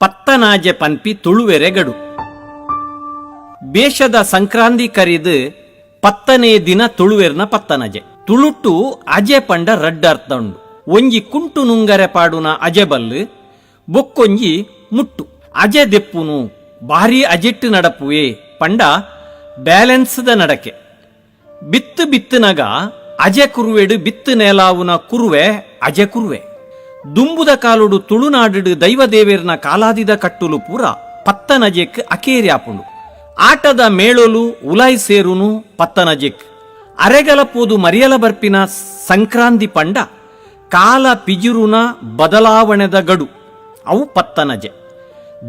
ಪತ್ತನಾಜೆ ಪನ್ಪಿ ತುಳುವೆರೆಗಡು. ಬೇಷದ ಸಂಕ್ರಾಂತಿ ಕರಿದು ಪತ್ತನೇ ದಿನ ತುಳುವೆರ್ನ ಪತ್ತನಜೆ. ತುಳುಟು ಅಜೆ ಪಂಡ ರಡ್ಡ ಅರ್ಥ ಉಂಡು ಒಂಜಿ ಕುಂಟು ನುಂಗರೆ ಪಾಡುನ ಅಜೆ ಬಲ್ಲು, ಬೊಕ್ಕೊಂಜಿ ಮುಟ್ಟು. ಅಜೆ ದೆಪ್ಪುನು ಭಾರಿ ಅಜೆಟ್ಟು ನಡಪುವೆ ಪಂಡ ಬ್ಯಾಲೆನ್ಸ್ದ ನಡಕೆ. ಬಿತ್ತು ಬಿತ್ತನಗ ಅಜೆ ಕುರುವೆಡು ಬಿತ್ತು ನೇಲಾವುನ ಕುರುವೆ ಅಜೆ ಕುರುವೆ. ದುಂಬುದ ಕಾಲುಡು ತುಳುನಾಡುಡು ದೈವದೇವೇರ್ನ ಕಾಲಾದಿದ ಕಟ್ಟುಲು ಪೂರ ಪತ್ತನಜೆಕ್ ಅಕೇರ್ಯಾಪುಂಡು ಆಟದ ಮೇಳೊಲು ಉಲಾಯ್ ಸೇರುನು ಪತ್ತನಜೆಕ್. ಅರೆಗಲಪೋದು ಮರಿಯಲ ಬರ್ಪಿನ ಸಂಕ್ರಾಂತಿ ಪಂಡ ಕಾಲ ಪಿಜುರುನ ಬದಲಾವಣೆದ ಗಡು. ಅವು ಪತ್ತನಜೆ.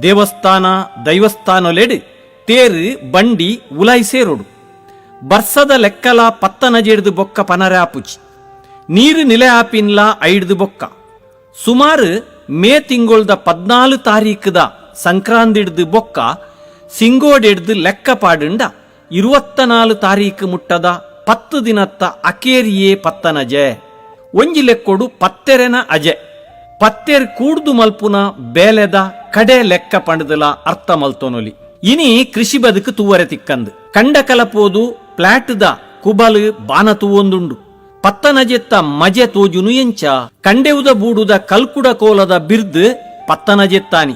ದೇವಸ್ಥಾನ, ದೈವಸ್ಥಾನೊಲೆಡು ತೇರು ಬಂಡಿ ಉಲಾಯ್ ಸೇರುಡು. ಬರ್ಸದ ಲೆಕ್ಕಲ ಪತ್ತನಜೆಡ್ದು ಬೊಕ್ಕ ಪನರಾಪುಚಿ. ನೀರು ನಿಲೆ ಆಪಿನ್ಲ ಐಡ್ದು ಬೊಕ್ಕ. ಸುಮಾರು ಮೇ ತಿಂಗೊಳ್ದ ಪದ್ನಾಲು ತಾರೀಕದ ಸಂಕ್ರಾಂತಿಡ್ದು ಬೊಕ್ಕ ಸಿಂಗೋಡೆಡ್ದು ಲೆಕ್ಕ ಪಾಡುಂಡ ಇರುವತ್ತ ನಾಲು ತಾರೀಕು ಮುಟ್ಟದ ಪತ್ತು ದಿನತ್ತ ಅಕೇರಿಯೇ ಪತ್ತನಜೆ ಒಂಜಿ ಲೆಕ್ಕೊಡು ಪತ್ತೆರೆನ ಅಜೆ. ಪತ್ತೆರ್ ಕೂಡ್ದು ಮಲ್ಪುನ ಬೇಲೆದ ಕಡೆ ಲೆಕ್ಕ ಪಂಡದಲ ಅರ್ಥ ಮಲ್ತೊನೊಲಿ. ಇನಿ ಕೃಷಿ ಬದುಕು ತೂವರೆ ತಿಕ್ಕಂದು. ಕಂಡ ಕಲಪೋದು ಪ್ಲಾಟ್ದ ಕುಬಲು ಬಾನ ತೂವೊಂದುಂಡು ಪತ್ತನಜೆತ್ತ ಮಜೆ ತೋಜುನು ಎಂಚ, ಕಂಡೆವುದ ಬೂಡುದ ಕಲ್ಕುಡ ಕೋಲದ ಬಿರ್ದ್ ಪತ್ತನಜೆತ್ತಾನಿ.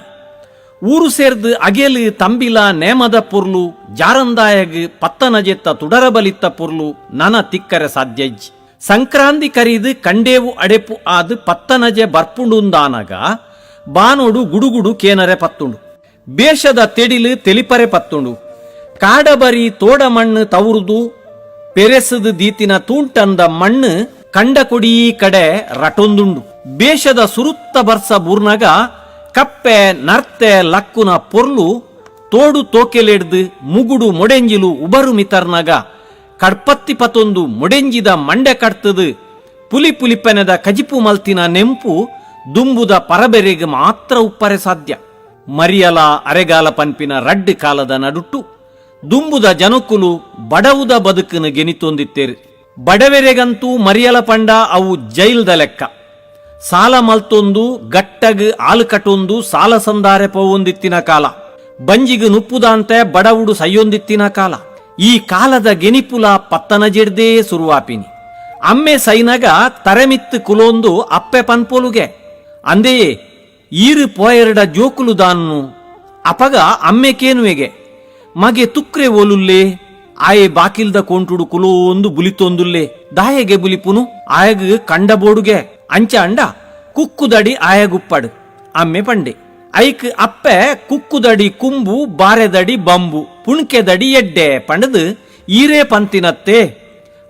ಊರು ಸೇರ್ದು ಅಗೇಲು ತಂಬಿಲ ನೇಮದ ಪುರ್ಲು, ಜಾರಂದಾಯಗ್ ಪತ್ತನಜೆತ್ತ ತುಡರ ಬಲಿತ್ತ ಪುರ್ಲು, ನನ ತಿಕ್ಕರೆ ಸಾಧ್ಯಜ್ಜಿ. ಸಂಕ್ರಾಂತಿ ಕರೀದು ಕಂಡೇವು ಅಡೆಪು ಆದು ಪತ್ತನಜೆ ಬರ್ಪುಂಡುಂದಾನಗ, ಬಾನೋಡು ಗುಡುಗುಡು ಕೇನರೆ ಪತ್ತುಂಡು. ಬೇಷದ ತೆಡಿಲು ತೆಲಿಪರೆ ಪತ್ತುಂಡು. ಕಾಡಬರಿ ತೋಡ ಮಣ್ಣು ತವರುದು ಪೆರೆಸದು ದೀತಿನ ತೂಂಟಂದ ಮಣ್ಣು ಕಂಡ ಕೊಡೀ ಕಡೆ ರಟೊಂದುಂಡು. ಬೇಷದ ಸುರುತ್ತ ಬರ್ಸ ಬೂರ್ನಗ, ಕಪ್ಪೆ ನರ್ತೆ ಲಕ್ಕುನ ಪೊರ್ಲು, ತೋಡು ತೋಕೆಲೆಡ್ದು ಮುಗುಡು ಮೊಡೆಂಜಿಲು ಉಬರು ಮಿತರ್ನಗ ಕಡ್ಪತ್ತಿ ಪತೊಂದು ಮೊಡೆಂಜಿದ ಮಂಡೆ ಕಡ್ತದು, ಪುಲಿ ಪುಲಿಪೆನೆದ ಕಜಿಪು ಮಲ್ತಿನ ನೆಂಪು, ದುಂಬುದ ಪರಬೆರೆಗೆ ಮಾತ್ರ ಉಪ್ಪರೆ ಸಾಧ್ಯ. ಮರಿಯಲ ಅರೆಗಾಲ ಪಂಪಿನ ರಡ್ಡ್ ಕಾಲದ ನಡುಟ್ಟು, ದುಂಬುದ ಜನಕುಲು ಬಡವುದ ಬದುಕನ್ನು ಗೆನಿತೊಂದಿತ್ತೇರಿ. ಬಡವೆರೆಗಂತೂ ಮರಿಯಲ ಪಂಡ ಅವು ಜೈಲ್ದ ಲೆಕ್ಕ. ಸಾಲ ಮಲ್ತೊಂದು, ಗಟ್ಟಗ್ ಆಲು ಕಟ್ಟೊಂದು ಸಾಲ ಸಂದಾರೆ ಪೋವೊಂದಿತ್ತಿನ ಕಾಲ. ಬಂಜಿಗು ನುಪ್ಪುದಂತೆ ಬಡವುಡು ಸೈಯೊಂದಿತ್ತಿನ ಕಾಲ. ಈ ಕಾಲದ ಗೆನಿಪುಲ ಪತ್ತನ ಜಿಡ್ದೇ ಸುರುವಾಪಿನಿ. ಅಮ್ಮೆ ಸೈನಗ ತರೆಮಿತ್ತು ಕುಲೊಂದು ಅಪ್ಪೆ ಪನ್ಪೊಲುಗೆ. ಅಂದೆಯೇ, ಈರು ಪೋಯರಡ ಜೋಕುಲು ದಾನ್ನು ಅಪಗ ಅಮ್ಮೆ ಕೇನುವೆಗೆ. ಮಗೆ ತುಕ್ರೆ ಓಲುಲ್ಲೆ? ಆಯೆ ಬಾಕಿಲ್ದ ಕೋಂಟುಡು ಕುಲೋಂದು ಬುಲಿತೊಂದುಲ್ಲೆ. ದಾಯೆಗೆ ಬುಲಿಪುನು, ಆಯಗ ಕಂಡ ಬೋಡುಗೆ ಅಂಚ ಅಂಡ, ಕುಕ್ಕುದಡಿ ಆಯಗುಪ್ಪಡು. ಅಮ್ಮೆ ಪಂಡೆ, ಐಕ್ ಅಪ್ಪೆ ಕುಕ್ಕುದಡಿ ಕುಂಬು, ಬಾರೆದಡಿ ಬಂಬು. ಪುಣ್ಕೆದಡಿ ಎಡ್ಡೆ ಪಂಡದು, ಈರೇ ಪಂತಿನತ್ತೆ.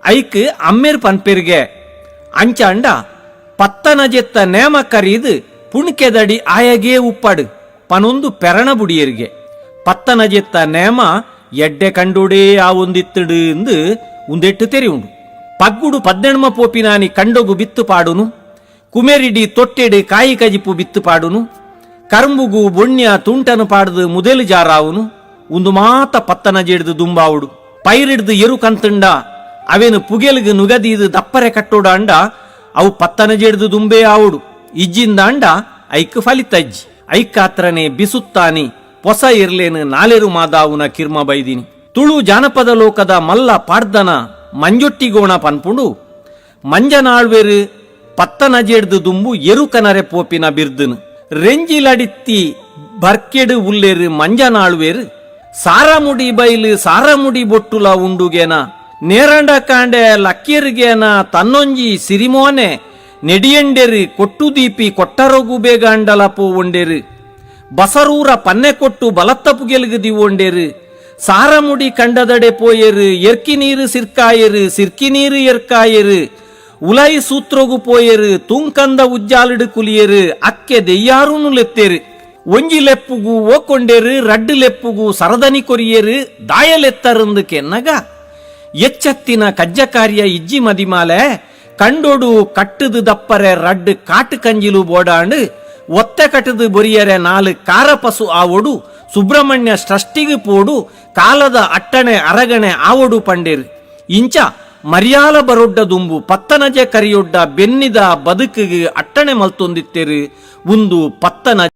ಐಕ್ ಅಮ್ಮೇರ್ ಪನ್ಪೆರ್ಗೆ. ಅಂಚ ಅಂಡ ಪತ್ತನಜೆತ್ತ ನೇಮ ಕರೀದು, ಪುಣ್ಕೆದಡಿ ಆಯಗೇ ಉಪ್ಪಡು. ಪನೊಂದು ಪೆರಣ ಬುಡಿಯರಿಗೆ. ಪತ್ತನಜೆತ್ತ ನೇಮ ಎಡ್ಡೆ ಕಂಡುಡೇ ಆ ಒಂದಿತ್ತಡು ಎಂದು ಉಂದೆಟ್ಟು ಉಂಡು ಪಗ್ಗುಡು ಪದ್ನೆಣ್ಮ ಪೋಪಿನಾನಿ ಕಂಡೊಗು ಬಿತ್ತು ಪಾಡುನು. ಕುಮೆರಿಡಿ ತೊಟ್ಟೆಡಿ ಕಾಯಿ ಕಜಿಪು ಬಿತ್ತು ಪಾಡುನು. ಕರ್ಮುಗು ಬೊಣ್ಯ ತುಂಟನು ಪಾಡದು ಮುದೆಲು ಜಾರಾವುನು. ಒಂದು ಮಾತ ಪತ್ತನ ಜೇಡ್ದು ದುಂಬಾವುಡು. ಪೈರಿಡ್ದು ಎರು ಕಂತಂಡ. ಅವೇನು ಪುಗೆಲ್ಗು ನುಗದೀದು ದಪ್ಪರೆ ಕಟ್ಟೋಡ ಅಂಡ. ಅವು ಪತ್ತನ ಜೇಡ್ದು ದುಂಬೆ ಆವುಡು. ಇಜ್ಜಿಂದ ಅಂಡ. ಐಕ್ ಫಲಿತಜ್ಜಿ ಐಕಾತ್ರನೆ ಬಿಸುತ್ತಾನಿ. ಹೊಸ ಇರ್ಲೇನು ನಾಲೆರು ಮಾದಾವುನ ಕಿರ್ಮ ಬೈದಿನಿ. ತುಳು ಜಾನಪದ ಲೋಕದ ಮಲ್ಲ ಪಾಡ್ದನ ಮಂಜೊಟ್ಟಿಗೋಣ ಪನ್ಪುಂಡು. ಮಂಜನಾಳ್ವೆರು ಪತ್ತನಜೇಡ್ದು ದುಂಬು ಎರುಕನರೆ ಪೋಪಿನ ಬಿರ್ದುನು. ರೆಂಜಿಲಡಿತ್ತಿ ಬರ್ಕೆಡು ಉಲ್ಲೇರು ಮಂಜನಾಳ್ವೇರು. ಸಾರಮುಡಿ ಬೈಲು ಸಾರಮುಡಿ ಬೊಟ್ಟುಲ ಉಂಡುಗೇನ. ನೇರಂಡ ಕಾಂಡೆ ಲಕ್ಕಿರ್ಗೇನ ತನ್ನೊಂಜಿ ಸಿರಿಮೋನೆ. ನೆಡಿಯಂಡೆರು ಕೊಟ್ಟುದೀಪಿ ಕೊಟ್ಟರೊಗು ಬೇಗ ಅಂಡಲ ಪೋವಂಡೆರು ಬಸರೂರ ಪನ್ನೆ ಕೊಟ್ಟು ಬಲತ್ತಪು ಗೆಲ್ಗದಿ ಒಂಡೇರು ಸಾರಮುಡಿ ಕಂಡದಡೆ ಪೋಯರು ಎರ್ಕಿ ನೀರು ಸಿರ್ಕಾಯರು ಸಿರ್ಕಿ ನೀರು ಎರ್ಕಾಯರು ಉಲೈ ಸೂತ್ರೊಗು ಪೋಯರು ತುಂಕಂದ ಉಜ್ಜಾಲಿಡು ಕುಲಿಯರು ಅಕ್ಕೆ ದೆಯ್ಯಾರುನು ಲೆತ್ತೇರು ಒಂಜಿ ಲೆಪ್ಪುಗು ಓಕೊಂಡೇರು ರಡ್ಡು ಲೆಪ್ಪುಗು ಸರದನಿ ಕೊರಿಯರು ದಾಯಲೆತ್ತರಂದು ಕೆನ್ನಗ ಎಚ್ಚತ್ತಿನ ಕಜ್ಜ ಕಾರ್ಯ ಇಜ್ಜಿ ಮದಿಮಾಲೆ ಕಂಡೋಡು ಕಟ್ಟದು ದಪ್ಪರೆ ರಡ್ಡು ಕಾಟು ಕಂಜಿಲು ಬೋಡಾಂಡು ಒತ್ತೆ ಕಟ್ಟದು ಬೊರಿಯರೆ ಕಾರ ಕಾರಪಸು ಆವಡು, ಸುಬ್ರಹ್ಮಣ್ಯ ಸೃಷ್ಟಿಗೆ ಪೋಡು, ಕಾಲದ ಅಟ್ಟಣೆ ಅರಗಣೆ ಆವಡು ಪಂಡೇರು ಇಂಚ ಮರ್ಯಾಲ ಬರೊಡ್ಡ ದುಂಬು, ಪತ್ತನಜೆ ಕರಿಯೊಡ್ಡ ಬೆನ್ನಿದ ಬದುಕಿಗೆ ಅಟ್ಟಣೆ ಮಲ್ತೊಂದಿತ್ತೇರು. ಒಂದು ಪತ್ತನ